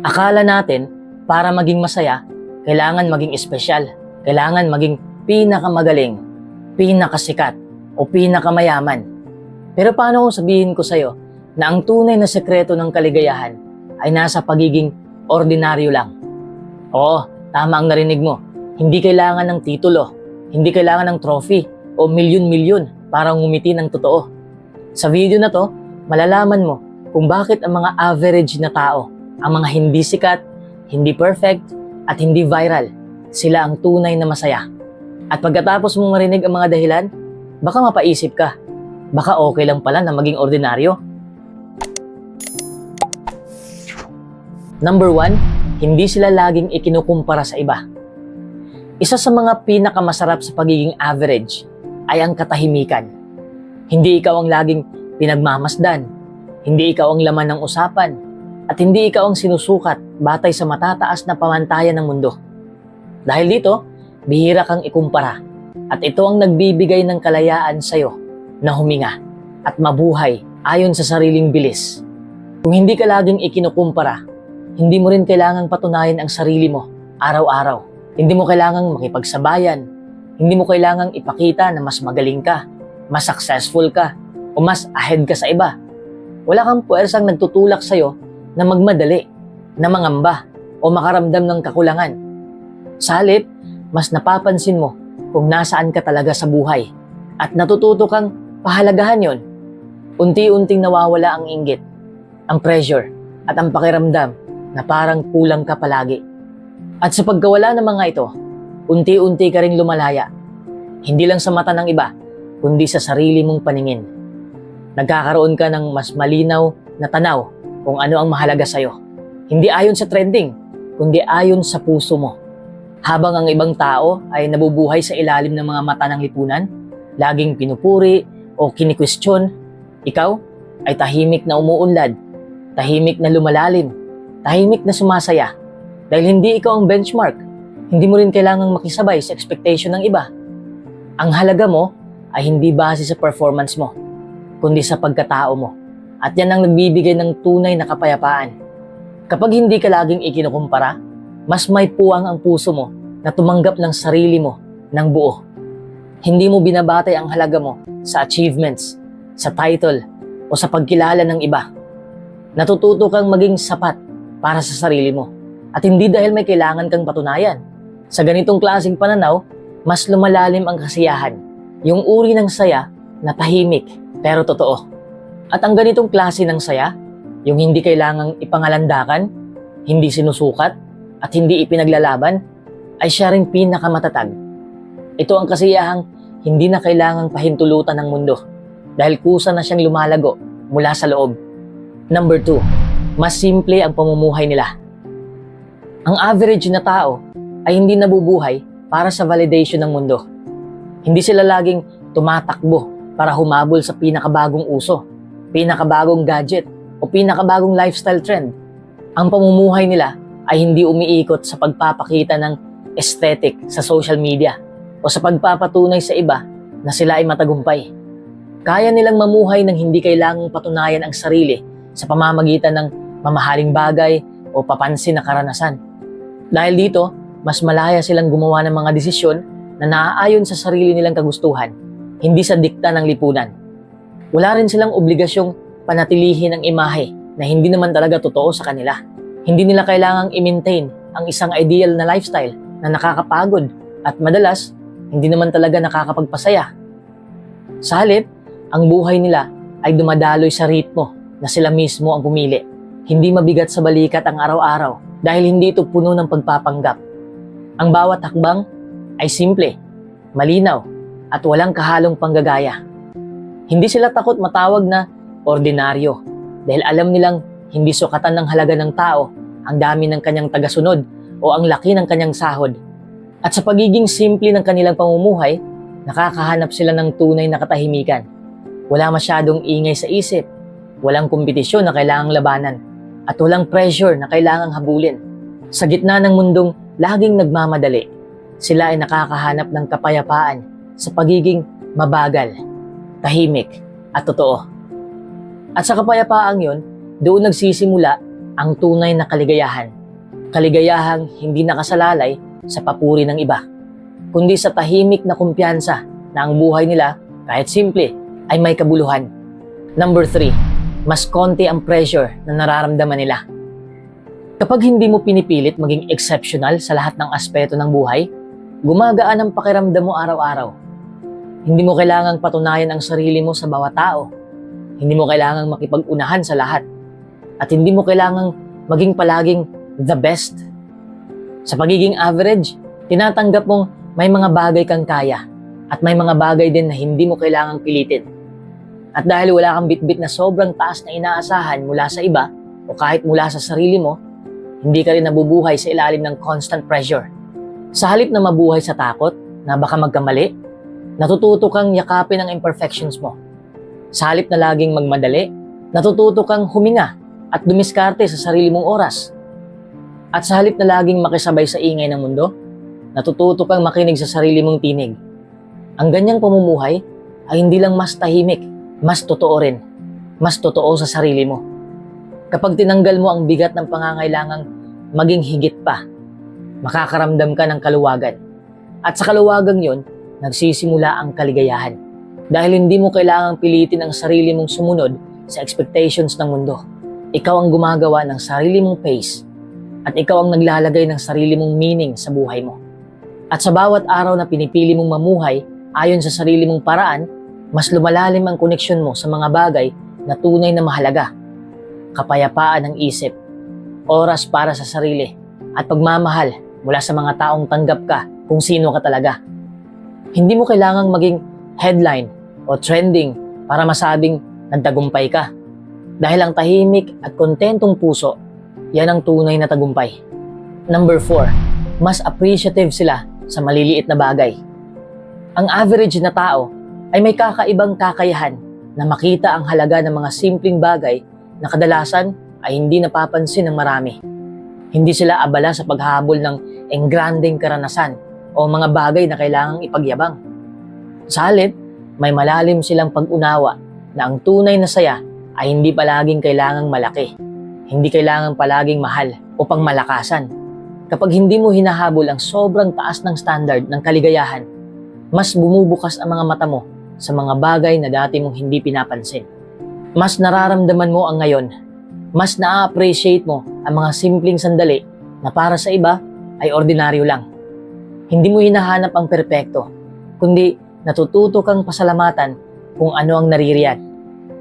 Akala natin, para maging masaya, kailangan maging espesyal. Kailangan maging pinakamagaling, pinakasikat, o pinakamayaman. Pero paano kung sabihin ko sa'yo na ang tunay na sekreto ng kaligayahan ay nasa pagiging ordinaryo lang? Oo, tama ang narinig mo. Hindi kailangan ng titulo, hindi kailangan ng trophy o milyon-milyon para ngumiti ng totoo. Sa video na to, malalaman mo kung bakit ang mga average na tao, ang mga hindi sikat, hindi perfect, at hindi viral, sila ang tunay na masaya. At pagkatapos mong marinig ang mga dahilan, baka mapaisip ka, baka okay lang pala na maging ordinaryo. Number one, hindi sila laging ikinukumpara sa iba. Isa sa mga pinakamasarap sa pagiging average ay ang katahimikan. Hindi ikaw ang laging pinagmamasdan, hindi ikaw ang laman ng usapan, at hindi ikaw ang sinusukat batay sa matataas na pamantayan ng mundo. Dahil dito, bihira kang ikumpara at ito ang nagbibigay ng kalayaan sa'yo na huminga at mabuhay ayon sa sariling bilis. Kung hindi ka laging ikinukumpara, hindi mo rin kailangang patunayan ang sarili mo araw-araw. Hindi mo kailangang makipagsabayan. Hindi mo kailangang ipakita na mas magaling ka, mas successful ka, o mas ahead ka sa iba. Wala kang puwersang nagtutulak sa'yo na magmadali, na mangamba, o makaramdam ng kakulangan. Sa halip, mas napapansin mo kung nasaan ka talaga sa buhay at natututo kang pahalagahan yon. Unti-unting nawawala ang inggit, ang pressure, at ang pakiramdam na parang kulang ka palagi. At sa pagkawala ng mga ito, unti-unti ka ring lumalaya. Hindi lang sa mata ng iba, kundi sa sarili mong paningin. Nagkakaroon ka ng mas malinaw na tanaw kung ano ang mahalaga sa'yo. Hindi ayon sa trending, kundi ayon sa puso mo. Habang ang ibang tao ay nabubuhay sa ilalim ng mga mata ng lipunan, laging pinupuri o kinikwestiyon, ikaw ay tahimik na umuunlad, tahimik na lumalalim, tahimik na sumasaya. Dahil hindi ikaw ang benchmark, hindi mo rin kailangang makisabay sa expectation ng iba. Ang halaga mo ay hindi base sa performance mo, kundi sa pagkatao mo. At yan ang nagbibigay ng tunay na kapayapaan. Kapag hindi ka laging ikinukumpara, mas may puwang ang puso mo na tumanggap ng sarili mo ng buo. Hindi mo binabatay ang halaga mo sa achievements, sa title, o sa pagkilala ng iba. Natututo kang maging sapat para sa sarili mo at hindi dahil may kailangan kang patunayan. Sa ganitong klaseng pananaw, mas lumalalim ang kasiyahan, yung uri ng saya na tahimik pero totoo. At ang ganitong klase ng saya, yung hindi kailangang ipangalandakan, hindi sinusukat, at hindi ipinaglalaban, ay siya ring pinakamatatag. Ito ang kasiyahang hindi na kailangang pahintulutan ng mundo dahil kusa na siyang lumalago mula sa loob. Number two, mas simple ang pamumuhay nila. Ang average na tao ay hindi nabubuhay para sa validation ng mundo. Hindi sila laging tumatakbo para humabol sa pinakabagong uso, pinakabagong gadget, o pinakabagong lifestyle trend. Ang pamumuhay nila ay hindi umiikot sa pagpapakita ng aesthetic sa social media o sa pagpapatunay sa iba na sila ay matagumpay. Kaya nilang mamuhay ng hindi kailangang patunayan ang sarili sa pamamagitan ng mamahaling bagay o papansin na karanasan. Dahil dito, mas malaya silang gumawa ng mga desisyon na naaayon sa sarili nilang kagustuhan, hindi sa dikta ng lipunan. Wala rin silang obligasyong panatilihin ang imahe na hindi naman talaga totoo sa kanila. Hindi nila kailangang i-maintain ang isang ideal na lifestyle na nakakapagod at madalas hindi naman talaga nakakapagpasaya. Sa halip, ang buhay nila ay dumadaloy sa ritmo na sila mismo ang pumili. Hindi mabigat sa balikat ang araw-araw dahil hindi ito puno ng pagpapanggap. Ang bawat hakbang ay simple, malinaw, at walang kahalong panggagaya. Hindi sila takot matawag na ordinaryo dahil alam nilang hindi sukatan ng halaga ng tao ang dami ng kanyang tagasunod o ang laki ng kanyang sahod. At sa pagiging simple ng kanilang pamumuhay, nakakahanap sila ng tunay na katahimikan. Wala masyadong ingay sa isip, walang kompetisyon na kailangang labanan, at walang pressure na kailangang habulin. Sa gitna ng mundong laging nagmamadali, sila ay nakakahanap ng kapayapaan sa pagiging mabagal, tahimik, at totoo. At sa kapayapaang yon, doon nagsisimula ang tunay na kaligayahan. Kaligayahang hindi nakasalalay sa papuri ng iba, kundi sa tahimik na kumpiyansa na ang buhay nila, kahit simple, ay may kabuluhan. Number 3, mas konti ang pressure na nararamdaman nila. Kapag hindi mo pinipilit maging exceptional sa lahat ng aspeto ng buhay, gumagaan ang pakiramdam mo araw-araw. Hindi mo kailangang patunayan ang sarili mo sa bawat tao. Hindi mo kailangang makipag-unahan sa lahat. At hindi mo kailangang maging palaging the best. Sa pagiging average, tinatanggap mong may mga bagay kang kaya at may mga bagay din na hindi mo kailangang pilitin. At dahil wala kang bitbit na sobrang taas na inaasahan mula sa iba o kahit mula sa sarili mo, hindi ka rin nabubuhay sa ilalim ng constant pressure. Sa halip na mabuhay sa takot na baka magkamali, natututo kang yakapin ang imperfections mo. Sa halip na laging magmadali, natututo kang huminga at dumiskarte sa sarili mong oras. At sa halip na laging makisabay sa ingay ng mundo, natututo kang makinig sa sarili mong tinig. Ang ganyang pamumuhay ay hindi lang mas tahimik, mas totoo rin. Mas totoo sa sarili mo. Kapag tinanggal mo ang bigat ng pangangailangang maging higit pa, makakaramdam ka ng kaluwagan. At sa kaluwagang yon, nagsisimula ang kaligayahan. Dahil hindi mo kailangang pilitin ang sarili mong sumunod sa expectations ng mundo. Ikaw ang gumagawa ng sarili mong pace at ikaw ang naglalagay ng sarili mong meaning sa buhay mo. At sa bawat araw na pinipili mong mamuhay ayon sa sarili mong paraan, mas lumalalim ang koneksyon mo sa mga bagay na tunay na mahalaga. Kapayapaan ng isip, oras para sa sarili, at pagmamahal mula sa mga taong tanggap ka kung sino ka talaga. Hindi mo kailangang maging headline o trending para masabing nagtagumpay ka. Dahil ang tahimik at kontentong puso, yan ang tunay na tagumpay. Number 4, mas appreciative sila sa maliliit na bagay. Ang average na tao ay may kakaibang kakayahan na makita ang halaga ng mga simpleng bagay na kadalasan ay hindi napapansin ng marami. Hindi sila abala sa paghabol ng engranding karanasan o mga bagay na kailangang ipagyabang. Sa halip, may malalim silang pag-unawa na ang tunay na saya ay hindi palaging kailangang malaki. Hindi kailangang palaging mahal o pangmalakasan. Kapag hindi mo hinahabol ang sobrang taas ng standard ng kaligayahan, mas bumubukas ang mga mata mo sa mga bagay na dati mong hindi pinapansin. Mas nararamdaman mo ang ngayon. Mas na-appreciate mo ang mga simpleng sandali na para sa iba ay ordinaryo lang. Hindi mo hinahanap ang perpekto, kundi natututo kang pasalamatan kung ano ang naririyan.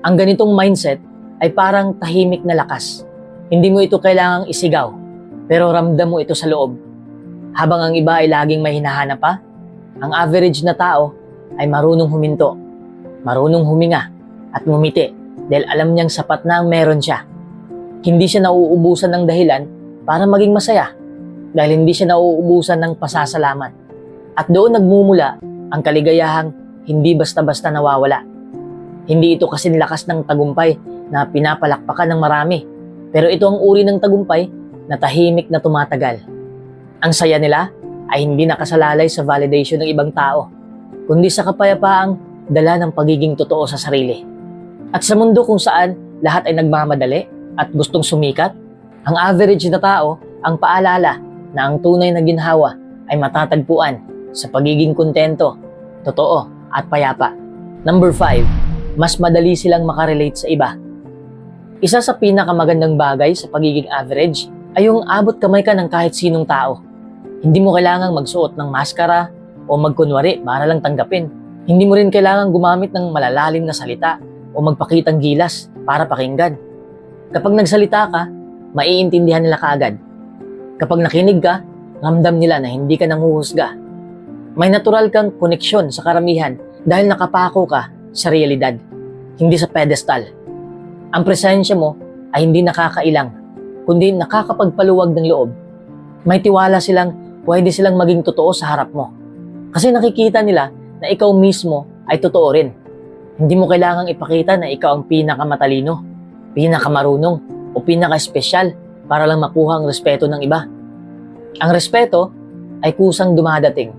Ang ganitong mindset ay parang tahimik na lakas. Hindi mo ito kailangang isigaw, pero ramdam mo ito sa loob. Habang ang iba ay laging may hinahanap pa, ang average na tao ay marunong huminto, marunong huminga at ngumiti dahil alam niyang sapat na ang meron siya. Hindi siya nauubusan ng dahilan para maging masaya dahil hindi siya nauubusan ng pasasalamat. At doon nagmumula ang kaligayahang hindi basta-basta nawawala. Hindi ito kasi lakas ng tagumpay na pinapalakpakan ng marami. Pero ito ang uri ng tagumpay na tahimik na tumatagal. Ang saya nila ay hindi nakasalalay sa validation ng ibang tao, kundi sa kapayapaang dala ng pagiging totoo sa sarili. At sa mundo kung saan lahat ay nagmamadali at gustong sumikat, ang average na tao ang paalala na ang tunay na ginhawa ay matatagpuan sa pagiging kontento, totoo at payapa. Number 5, mas madali silang makarelate sa iba. Isa sa pinakamagandang bagay sa pagiging average ay yung abot kamay ka ng kahit sinong tao. Hindi mo kailangang magsuot ng maskara o magkunwari para lang tanggapin. Hindi mo rin kailangang gumamit ng malalalim na salita o magpakitang gilas para pakinggan. Kapag nagsalita ka, maiintindihan nila kaagad. Kapag nakinig ka, ramdam nila na hindi ka nanguhusga. May natural kang koneksyon sa karamihan dahil nakapako ka sa realidad, hindi sa pedestal. Ang presensya mo ay hindi nakakailang, kundi nakakapagpaluwag ng loob. May tiwala silang pwede silang maging totoo sa harap mo. Kasi nakikita nila na ikaw mismo ay totoo rin. Hindi mo kailangang ipakita na ikaw ang pinakamatalino, pinakamarunong, o pinaka-espesyal para lang makuha ang respeto ng iba. Ang respeto ay kusang dumadating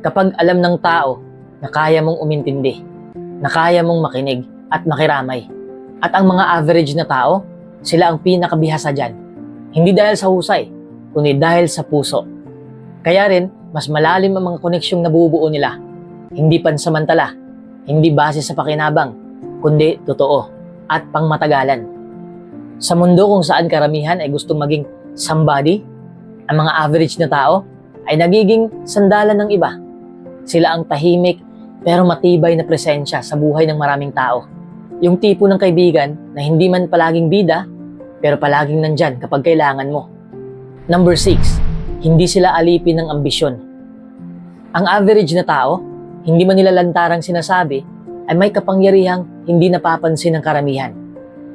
kapag alam ng tao na kaya mong umintindi, na kaya mong makinig at makiramay. At ang mga average na tao, sila ang pinakabihasa dyan. Hindi dahil sa husay, kundi dahil sa puso. Kaya rin, mas malalim ang mga koneksyong nabubuo nila. Hindi pansamantala, hindi base sa pakinabang, kundi totoo at pangmatagalan. Sa mundo kung saan karamihan ay gustong maging somebody, ang mga average na tao ay nagiging sandalan ng iba. Sila ang tahimik pero matibay na presensya sa buhay ng maraming tao. Yung tipo ng kaibigan na hindi man palaging bida, pero palaging nandyan kapag kailangan mo. Number 6, hindi sila alipin ng ambisyon. Ang average na tao, hindi man nila lantarang sinasabi, ay may kapangyarihang hindi napapansin ng karamihan.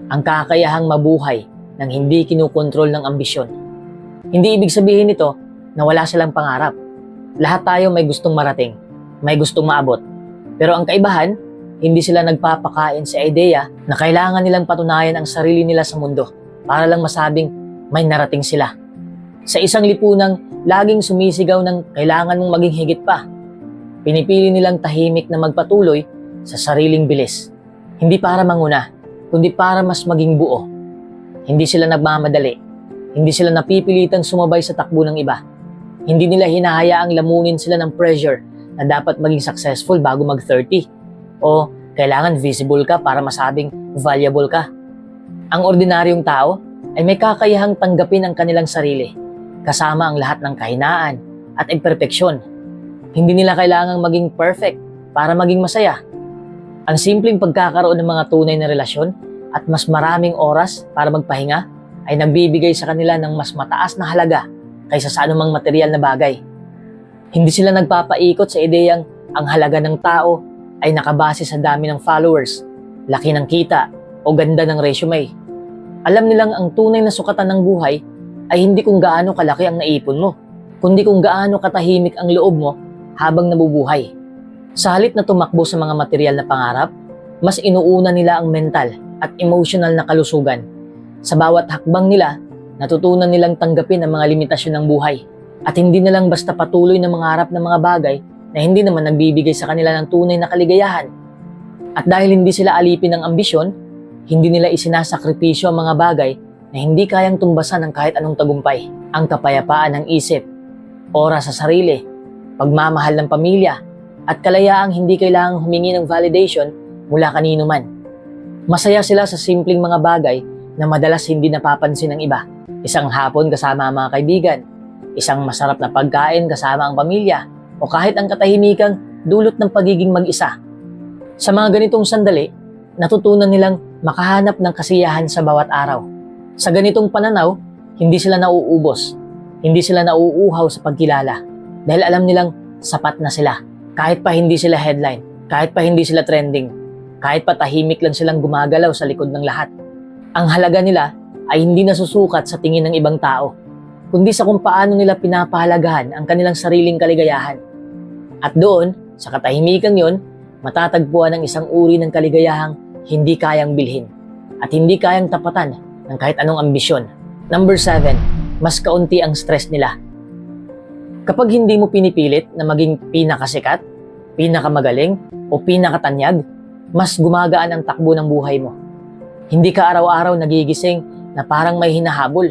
Ang kakayahang mabuhay ng hindi kinukontrol ng ambisyon. Hindi ibig sabihin nito na wala silang pangarap. Lahat tayo may gustong marating, may gustong maabot. Pero ang kaibahan, hindi sila nagpapakain sa ideya na kailangan nilang patunayan ang sarili nila sa mundo para lang masabing may narating sila. Sa isang lipunang laging sumisigaw ng kailangan mong maging higit pa, pinipili nilang tahimik na magpatuloy sa sariling bilis. Hindi para manguna, kundi para mas maging buo. Hindi sila nagmamadali. Hindi sila napipilitang sumabay sa takbo ng iba. Hindi nila hinahayaang lamunin sila ng pressure na dapat maging successful bago mag-30 o kailangan visible ka para masabing valuable ka. Ang ordinaryong tao ay may kakayahang tanggapin ang kanilang sarili, kasama ang lahat ng kahinaan at imperfeksyon. Hindi nila kailangang maging perfect para maging masaya. Ang simpleng pagkakaroon ng mga tunay na relasyon at mas maraming oras para magpahinga ay nagbibigay sa kanila ng mas mataas na halaga kaysa sa anumang material na bagay. Hindi sila nagpapaikot sa ideyang ang halaga ng tao ay nakabase sa dami ng followers, laki ng kita, o ganda ng resume. Alam nilang ang tunay na sukatan ng buhay ay hindi kung gaano kalaki ang naipon mo, kundi kung gaano katahimik ang loob mo habang nabubuhay. Sa halip na tumakbo sa mga material na pangarap, mas inuuna nila ang mental at emotional na kalusugan. Sa bawat hakbang nila, natutunan nilang tanggapin ang mga limitasyon ng buhay at hindi na lang basta patuloy na mangarap ng mga bagay na hindi naman nagbibigay sa kanila ng tunay na kaligayahan. At dahil hindi sila alipin ng ambisyon, hindi nila isinasakripisyo ang mga bagay na hindi kayang tumbasan ng kahit anong tagumpay. Ang kapayapaan ng isip, oras sa sarili, pagmamahal ng pamilya, at kalayaang hindi kailangang humingi ng validation mula kanino man. Masaya sila sa simpleng mga bagay na madalas hindi napapansin ng iba. Isang hapon kasama ang mga kaibigan, isang masarap na pagkain kasama ang pamilya, o kahit ang katahimikang dulot ng pagiging mag-isa. Sa mga ganitong sandali, natutunan nilang makahanap ng kasiyahan sa bawat araw. Sa ganitong pananaw, hindi sila nauubos, hindi sila nauuhaw sa pagkilala dahil alam nilang sapat na sila. Kahit pa hindi sila headline, kahit pa hindi sila trending, kahit pa tahimik lang silang gumagalaw sa likod ng lahat. Ang halaga nila ay hindi nasusukat sa tingin ng ibang tao, kundi sa kung paano nila pinapahalagahan ang kanilang sariling kaligayahan. At doon, sa katahimikan yon, matatagpuan ang isang uri ng kaligayahang hindi kayang bilhin at hindi kayang tapatan ng kahit anong ambisyon. Number 7, mas kaunti ang stress nila. Kapag hindi mo pinipilit na maging pinakasikat, pinakamagaling, o pinakatanyag, mas gumagaan ang takbo ng buhay mo. Hindi ka araw-araw nagigising na parang may hinahabol.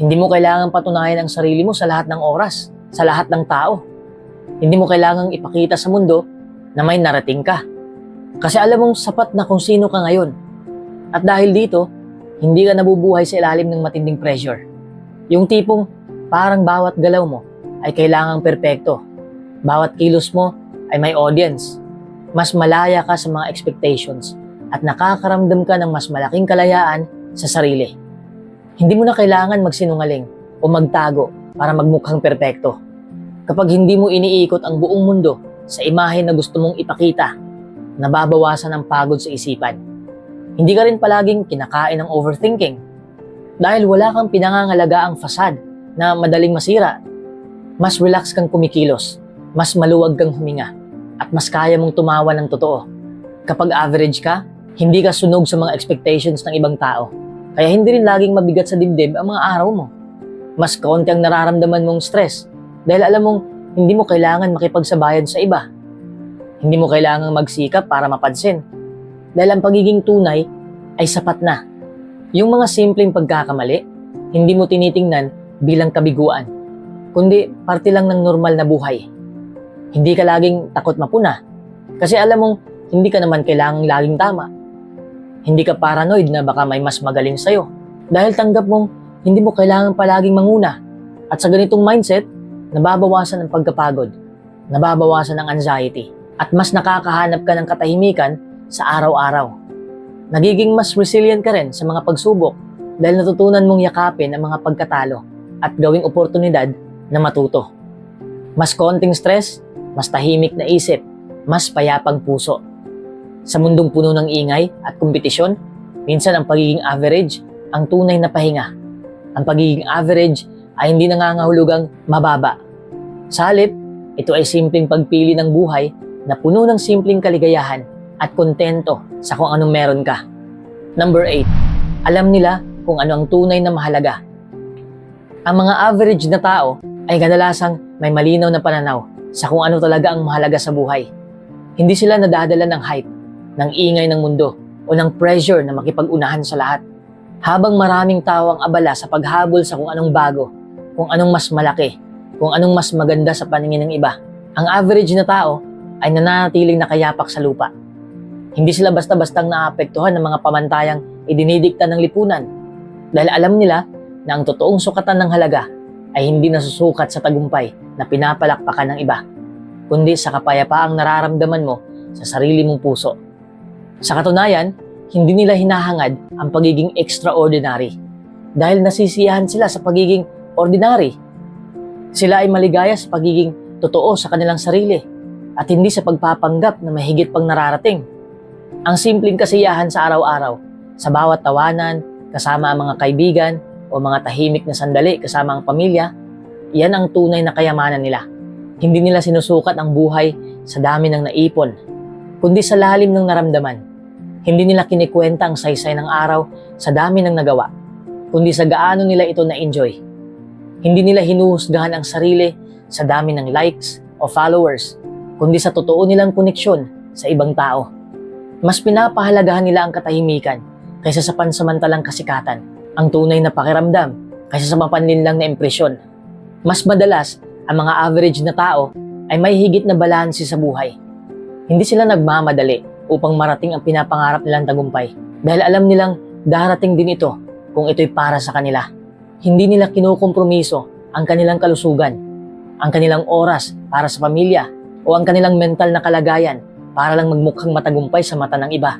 Hindi mo kailangan patunayan ang sarili mo sa lahat ng oras, sa lahat ng tao. Hindi mo kailangang ipakita sa mundo na may narating ka. Kasi alam mong sapat na kung sino ka ngayon. At dahil dito, hindi ka nabubuhay sa ilalim ng matinding pressure. Yung tipong parang bawat galaw mo ay kailangang perpekto. Bawat kilos mo ay may audience. Mas malaya ka sa mga expectations at nakakaramdam ka ng mas malaking kalayaan sa sarili. Hindi mo na kailangan magsinungaling o magtago para magmukhang perpekto. Kapag hindi mo iniikot ang buong mundo sa imahe na gusto mong ipakita, nababawasan ang pagod sa isipan. Hindi ka rin palaging kinakain ng overthinking dahil wala kang pinangangalaga ang fasad na madaling masira. Mas relax kang kumikilos, mas maluwag kang huminga, at mas kaya mong tumawa ng totoo. Kapag average ka, hindi ka sunog sa mga expectations ng ibang tao. Kaya hindi rin laging mabigat sa dibdib ang mga araw mo. Mas kaunti ang nararamdaman mong stress dahil alam mong hindi mo kailangan makipagsabayan sa iba. Hindi mo kailangang magsikap para mapansin. Dahil ang pagiging tunay ay sapat na. Yung mga simpleng pagkakamali, hindi mo tinitingnan bilang kabiguan, kundi parte lang ng normal na buhay. Hindi ka laging takot mapuna kasi alam mong hindi ka naman kailangang laging tama. Hindi ka paranoid na baka may mas magaling sa'yo dahil tanggap mong hindi mo kailangan palaging manguna. At sa ganitong mindset, nababawasan ang pagkapagod, nababawasan ang anxiety, at mas nakakahanap ka ng katahimikan sa araw-araw. Nagiging mas resilient ka rin sa mga pagsubok dahil natutunan mong yakapin ang mga pagkatalo at gawing oportunidad na matuto. Mas konting stress, mas tahimik na isip, mas payapang puso. Sa mundong puno ng ingay at kompetisyon, minsan ang pagiging average ang tunay na pahinga. Ang pagiging average ay hindi nangangahulugang mababa. Sa halip, ito ay simpleng pagpili ng buhay na puno ng simpleng kaligayahan at kontento sa kung anong meron ka. Number 8. Alam nila kung ano ang tunay na mahalaga. Ang mga average na tao ay kadalasang may malinaw na pananaw sa kung ano talaga ang mahalaga sa buhay. Hindi sila nadadala ng hype, ng ingay ng mundo, o ng pressure na makipag-unahan sa lahat. Habang maraming tao ang abala sa paghabol sa kung anong bago, kung anong mas malaki, kung anong mas maganda sa paningin ng iba, ang average na tao ay nananatiling nakayapak sa lupa. Hindi sila basta-bastang naapektuhan ng mga pamantayang idinidikta ng lipunan dahil alam nila na ang totoong sukatan ng halaga ay hindi nasusukat sa tagumpay na pinapalakpakan ng iba, kundi sa kapayapaang nararamdaman mo sa sarili mong puso. Sa katunayan, hindi nila hinahangad ang pagiging extraordinary dahil nasisiyahan sila sa pagiging ordinary. Sila ay maligaya sa pagiging totoo sa kanilang sarili at hindi sa pagpapanggap na mahigit pang nararating. Ang simpleng kasiyahan sa araw-araw, sa bawat tawanan, kasama ang mga kaibigan o mga tahimik na sandali kasama ang pamilya, yan ang tunay na kayamanan nila. Hindi nila sinusukat ang buhay sa dami ng naipon, kundi sa lalim ng naramdaman. Hindi nila kinikwenta ang saysay ng araw sa dami ng nagawa, kundi sa gaano nila ito na-enjoy. Hindi nila hinuhusgahan ang sarili sa dami ng likes o followers, kundi sa totoo nilang koneksyon sa ibang tao. Mas pinapahalagahan nila ang katahimikan kaysa sa pansamantalang kasikatan, ang tunay na pakiramdam kaysa sa mapanlinlang na impresyon. Mas madalas, ang mga average na tao ay may higit na balanse sa buhay. Hindi sila nagmamadali upang marating ang pinapangarap nilang tagumpay dahil alam nilang darating din ito kung ito'y para sa kanila. Hindi nila kinukompromiso ang kanilang kalusugan, ang kanilang oras para sa pamilya o ang kanilang mental na kalagayan para lang magmukhang matagumpay sa mata ng iba.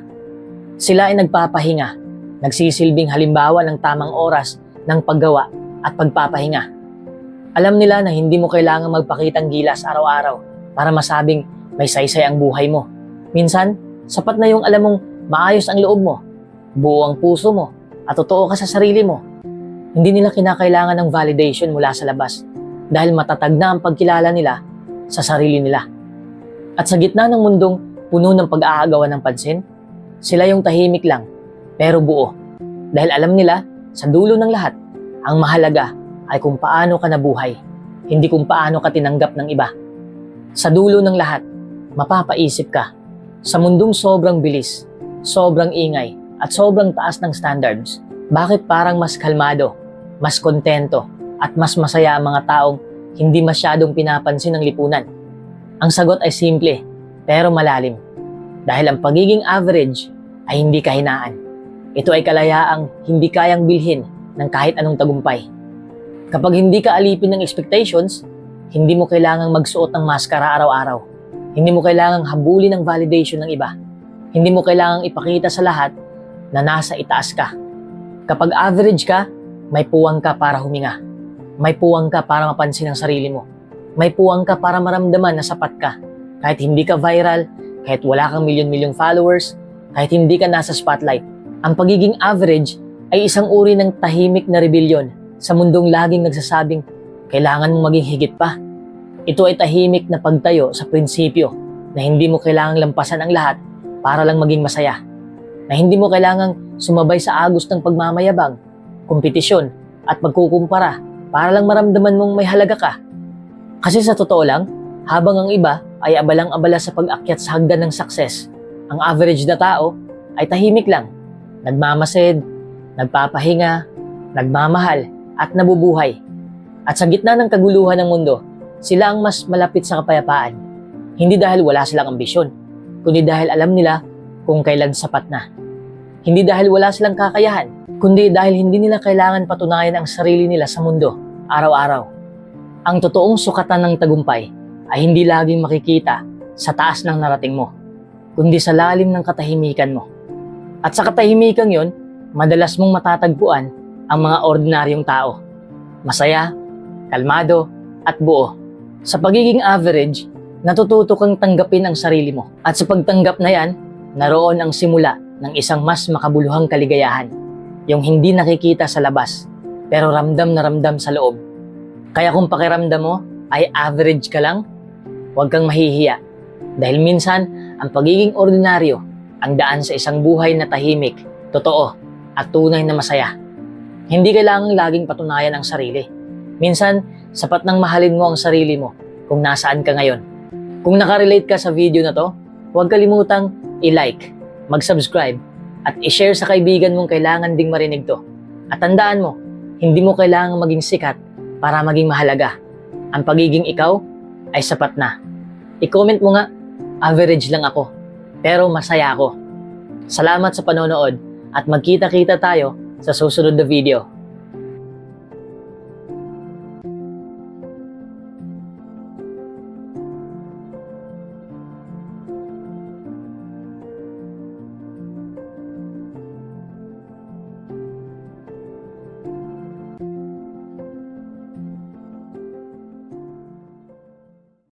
Sila ay nagpapahinga, nagsisilbing halimbawa ng tamang oras ng paggawa at pagpapahinga. Alam nila na hindi mo kailangang magpakitang gilas araw-araw para masabing may saysay ang buhay mo. Minsan, sapat na yung alam mong maayos ang loob mo, buo ang puso mo, at totoo ka sa sarili mo. Hindi nila kinakailangan ng validation mula sa labas dahil matatag na ang pagkilala nila sa sarili nila. At sa gitna ng mundong puno ng pag-aagawan ng pansin, sila yung tahimik lang, pero buo. Dahil alam nila, sa dulo ng lahat, ang mahalaga ay kung paano ka nabuhay, hindi kung paano ka tinanggap ng iba. Sa dulo ng lahat, mapapaisip ka, sa mundong sobrang bilis, sobrang ingay, at sobrang taas ng standards, bakit parang mas kalmado, mas kontento, at mas masaya ang mga taong hindi masyadong pinapansin ng lipunan? Ang sagot ay simple, pero malalim. Dahil ang pagiging average ay hindi kahinaan. Ito ay kalayaang hindi kayang bilhin ng kahit anong tagumpay. Kapag hindi ka alipin ng expectations, hindi mo kailangang magsuot ng maskara araw-araw. Hindi mo kailangang habulin ng validation ng iba. Hindi mo kailangang ipakita sa lahat na nasa itaas ka. Kapag average ka, may puwang ka para huminga. May puwang ka para mapansin ang sarili mo. May puwang ka para maramdaman na sapat ka. Kahit hindi ka viral, kahit wala kang milyon-milyong followers, kahit hindi ka nasa spotlight. Ang pagiging average ay isang uri ng tahimik na rebellion sa mundong laging nagsasabing kailangan mong maging higit pa. Ito ay tahimik na pagtayo sa prinsipyo na hindi mo kailangang lampasan ang lahat para lang maging masaya. Na hindi mo kailangang sumabay sa agos ng pagmamayabang, kompetisyon at pagkukumpara para lang maramdaman mong may halaga ka. Kasi sa totoo lang, habang ang iba ay abalang-abala sa pag-akyat sa hagdan ng success, ang average na tao ay tahimik lang, nagmamasid, nagpapahinga, nagmamahal, at nabubuhay. At sa gitna ng kaguluhan ng mundo, sila ang mas malapit sa kapayapaan. Hindi dahil wala silang ambisyon, kundi dahil alam nila kung kailan sapat na. Hindi dahil wala silang kakayahan, kundi dahil hindi nila kailangan patunayan ang sarili nila sa mundo, araw-araw. Ang totoong sukatan ng tagumpay ay hindi laging makikita sa taas ng narating mo, kundi sa lalim ng katahimikan mo. At sa katahimikan yon, madalas mong matatagpuan ang mga ordinaryong tao. Masaya, kalmado, at buo. Sa pagiging average, natututo kang tanggapin ang sarili mo. At sa pagtanggap na yan, naroon ang simula ng isang mas makabuluhang kaligayahan. Yung hindi nakikita sa labas, pero ramdam na ramdam sa loob. Kaya kung pakiramdam mo ay average ka lang, huwag kang mahihiya. Dahil minsan, ang pagiging ordinaryo ang daan sa isang buhay na tahimik, totoo, at tunay na masaya. Hindi kailangang laging patunayan ang sarili. Minsan, sapat nang mahalin mo ang sarili mo kung nasaan ka ngayon. Kung nakarelate ka sa video na to, huwag kalimutang i-like, mag-subscribe, at i-share sa kaibigan mong kailangan ding marinig to. At tandaan mo, hindi mo kailangang maging sikat para maging mahalaga. Ang pagiging ikaw ay sapat na. I-comment mo nga, average lang ako, pero masaya ako. Salamat sa panonood at magkita-kita tayo sa susunod na video.